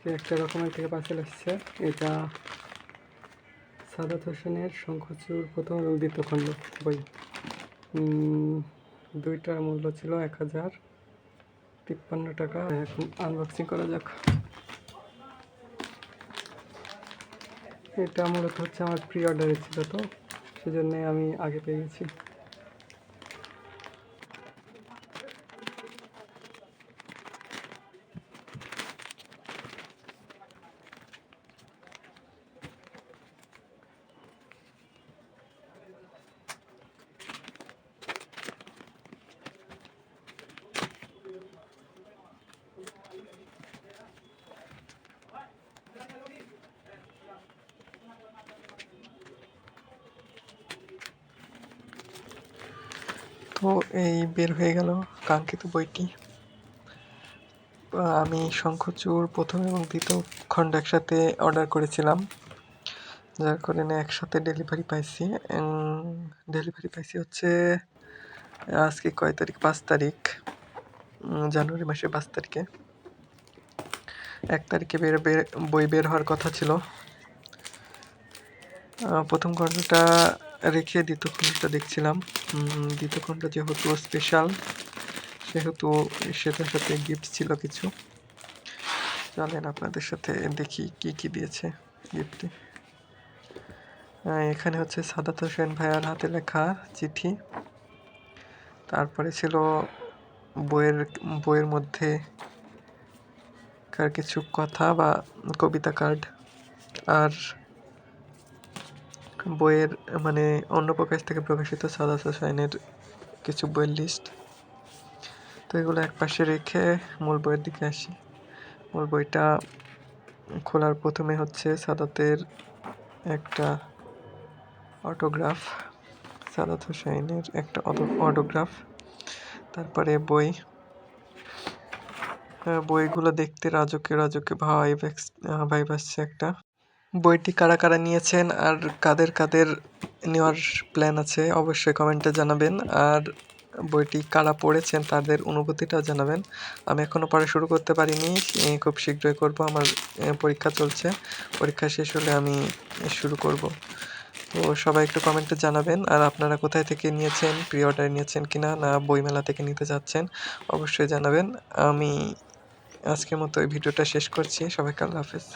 আজকে একটা রকমের থেকে পার্সেল আসছে। এটা সাদাত হোসেনের শঙ্খচূড় প্রথম এবং দ্বিতীয় খণ্ড, বই। দুইটার মূল্য ছিল এক হাজার তিপ্পান্ন টাকা। এখন আনবক্সিং করা যাক। এটা মূলত হচ্ছে আমার প্রি অর্ডারে ছিল তো, সেজন্য আমি আগে পেয়ে গেছি। তো এই বের হয়ে গেল কাঙ্ক্ষিত বইটি। আমি শঙ্খচূড় প্রথম এবং দ্বিতীয় খণ্ড একসাথে অর্ডার করেছিলাম, যার কারণে একসাথে ডেলিভারি পাইছি। ডেলিভারি পাইছি হচ্ছে, আজকে কয় তারিখ? পাঁচ তারিখ জানুয়ারি মাসের পাঁচ তারিখে। এক তারিখে বের বের, বই বের হওয়ার কথা ছিল। প্রথম খণ্ডটা রেখে দ্বিতীয় খণ্ডটা দেখছিলাম। উম, দ্বিতীয় খণ্ড যেহেতু স্পেশাল সেহেতু সেটার সাথে গিফট ছিল কিছু। চলেন আপনাদের সাথে দেখি কি কি দিয়েছে গিফটে এখানে হচ্ছে সাদাত হোসেন ভাইয়ার হাতে লেখা চিঠি। তারপরে ছিল বইয়ের বইয়ের মধ্যে কার কিছু কথা বা কবিতা কার্ড আর বইয়ের মানে অন্য প্রকাশ থেকে প্রকাশিত সাদাত হোসেনের কিছু বইয়ের লিস্ট। তো এগুলো এক পাশে রেখে মূল বইয়ের দিকে আসি। মূল বইটা খোলার প্রথমে হচ্ছে সাদাতের একটা অটোগ্রাফ, সাদাত হোসেনের একটা অটোগ্রাফ। তারপরে বই। বইগুলো দেখতে রাজকে রাজকে ভাইব ভাইব আসছে একটা। বইটি কারা কারা নিয়েছেন আর কাদের কাদের নেওয়ার প্ল্যান আছে অবশ্যই কমেন্টে জানাবেন। আর বইটি কারা পড়েছেন তাদের অনুভূতিটাও জানাবেন। আমি এখনও পড়া শুরু করতে পারিনি খুব শীঘ্রই করব, আমার পরীক্ষা চলছে। পরীক্ষা শেষ হলে আমি শুরু করব। তো সবাই একটু কমেন্টে জানাবেন, আর আপনারা কোথায় থেকে নিয়েছেন প্রি অর্ডার নিয়েছেন কি না না বইমেলা থেকে নিতে যাচ্ছেন, অবশ্যই জানাবেন। আমি আজকের মতো এই ভিডিওটা শেষ করছি। সবাইকে আল্লাহ হাফেজ।